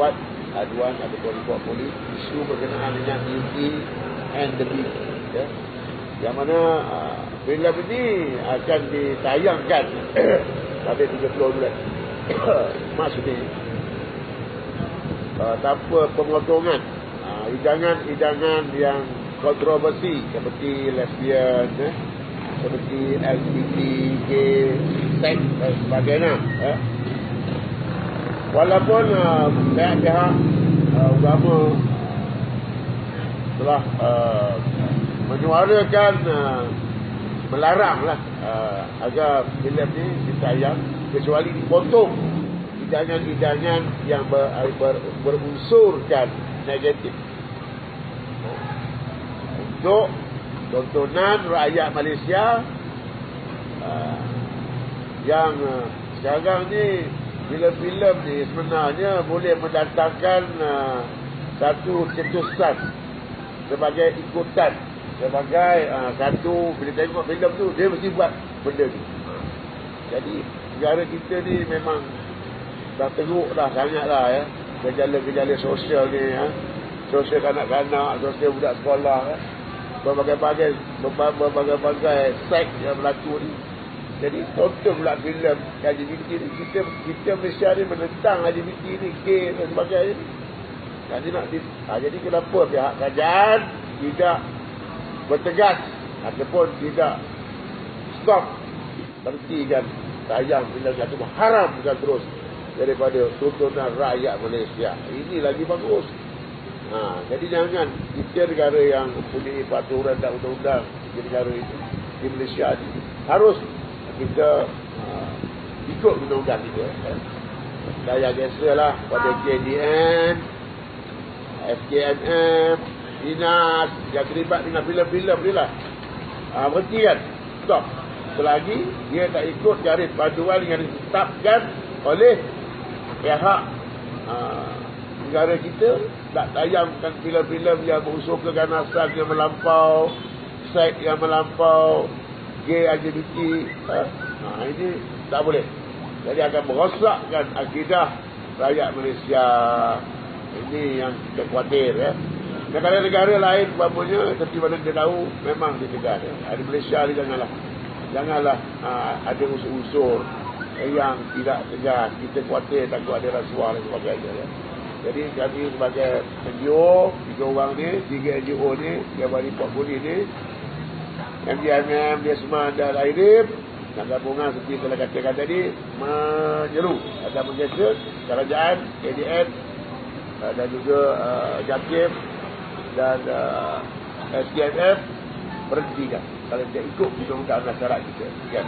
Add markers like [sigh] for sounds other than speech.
buat aduan ataupun report polis isu berkenaan dengan beauty and the beast ya. yang mana uh, filem ini akan ditayangkan [coughs] pada 30 bulan [coughs] ini uh, tanpa pemotongan uh, hidangan-hidangan yang kontroversi seperti lesbian eh, seperti LGBT, gay, seks dan sebagainya eh. Walaupun uh, pihak-pihak uh, agama telah uh, menyuarakan uh, melaranglah uh, agar filem ni ditayang kecuali dipotong hidangan-hidangan yang ber, ber, berunsurkan negatif. Untuk tontonan rakyat Malaysia uh, yang uh, sekarang ni filem-filem ni sebenarnya boleh mendatangkan uh, satu cetusan sebagai ikutan sebagai uh, satu bila tengok filem tu dia mesti buat benda ni. Jadi negara kita ni memang dah teruk dah sangat lah ya. Gejala-gejala sosial ni ya. Sosial kanak-kanak sosial budak sekolah ya. Berbagai-bagai berbagai-bagai seks yang berlaku ni jadi tonton pula filem LGBT ni kita kita Malaysia ni menentang LGBT ni gay dan sebagainya jadi nak ha, jadi kenapa pihak kerajaan tidak bertegas ataupun tidak stop berhentikan tayang filem satu haram bukan terus daripada tontonan rakyat Malaysia. Ini lagi bagus. Ha, jadi jangan kita negara yang punya peraturan dan undang-undang di negara itu di Malaysia ini harus kita uh, ikut undang-undang itu. Kan? Saya biasa lah pada KDN, SKMM, Dinas yang terlibat dengan filem-filem ni lah. Ha, berhenti kan? Stop. Selagi dia tak ikut garis panduan yang ditetapkan oleh pihak uh, negara kita tak tayangkan filem-filem yang berunsur keganasan yang melampau, seks yang melampau, gay LGBT. Ha? ha, ini tak boleh. Jadi akan merosakkan akidah rakyat Malaysia. Ini yang kita khawatir. Ya. Negara-negara lain, bapaknya, seperti mana kita tahu, memang ditegar. Ya. Di Malaysia ni janganlah. Janganlah ha, ada unsur-unsur yang tidak tegas. Kita khawatir takut ada rasuah dan sebagainya. Ya. Jadi kami sebagai NGO, tiga orang ni, tiga NGO ni, yang bagi Pak Budi ni, MDMM, dia semua ada lahir, dan gabungan seperti telah katakan tadi, menyeru atau menggesek kerajaan, KDN, uh, dan juga uh, JAKIM, dan uh, SKMF, berhentikan. Kalau tidak ikut, kita undang-undang syarat kita. Sekian.